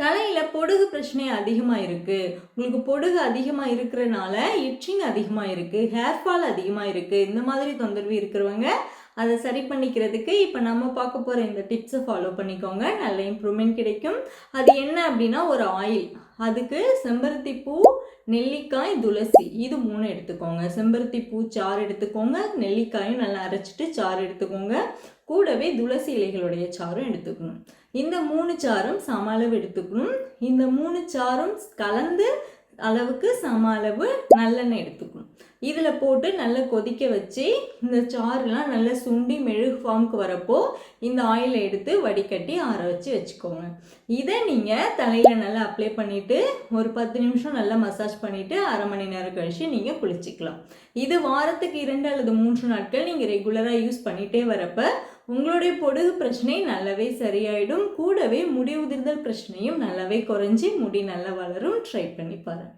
தலையில் பொடுகு பிரச்சனை அதிகமாக இருக்குது உங்களுக்கு பொடுகு அதிகமாக இருக்கிறனால இட்சிங் அதிகமாக இருக்குது ஹேர் ஃபால் அதிகமாக இருக்குது இந்த மாதிரி தொந்தரவு இருக்கிறவங்க அதை சரி பண்ணிக்கிறதுக்கு இப்போ நம்ம பார்க்க போகிற இந்த டிப்ஸை ஃபாலோ பண்ணிக்கோங்க. நல்ல இம்ப்ரூவ்மெண்ட் கிடைக்கும். அது என்ன அப்படின்னா ஒரு ஆயில் அதுக்கு செம்பருத்தி பூ நெல்லிக்காய் துளசி. இது மூணு எடுத்துக்கோங்க. செம்பருத்தி பூ சாறு எடுத்துக்கோங்க. நெல்லிக்காயும் நல்லா அரைச்சிட்டு சாறு எடுத்துக்கோங்க. கூடவே துளசி இலைகளுடைய சாறும் எடுத்துக்கணும். இந்த மூணு சாறும் சம அளவு எடுத்துக்கணும். இந்த மூணு சாறும் கலந்து அளவுக்கு சம அளவு நல்லெண்ணெய் எடுத்துக்கணும். இதில் போட்டு நல்லா கொதிக்க வச்சு இந்த சாறுலாம் நல்லா சுண்டி மெழுகு ஃபார்முக்கு வரப்போ இந்த ஆயிலை எடுத்து வடிகட்டி ஆற வச்சு வச்சுக்கோங்க. இதை நீங்கள் தலையில் நல்லா அப்ளை பண்ணிவிட்டு ஒரு பத்து நிமிஷம் நல்லா மசாஜ் பண்ணிவிட்டு அரை மணி நேரம் கழித்து நீங்கள் குளிச்சிக்கலாம். இது வாரத்துக்கு இரண்டு அல்லது மூன்று நாட்கள் நீங்கள் ரெகுலராக யூஸ் பண்ணிகிட்டே வரப்போ உங்களுடைய பொடுகு பிரச்சனை நல்லாவே சரியாயிடும். கூடவே முடி உதிர்தல் பிரச்சனையும் நல்லாவே குறைஞ்சி முடி நல்லா வளரும். ட்ரை பண்ணி பாருங்கள்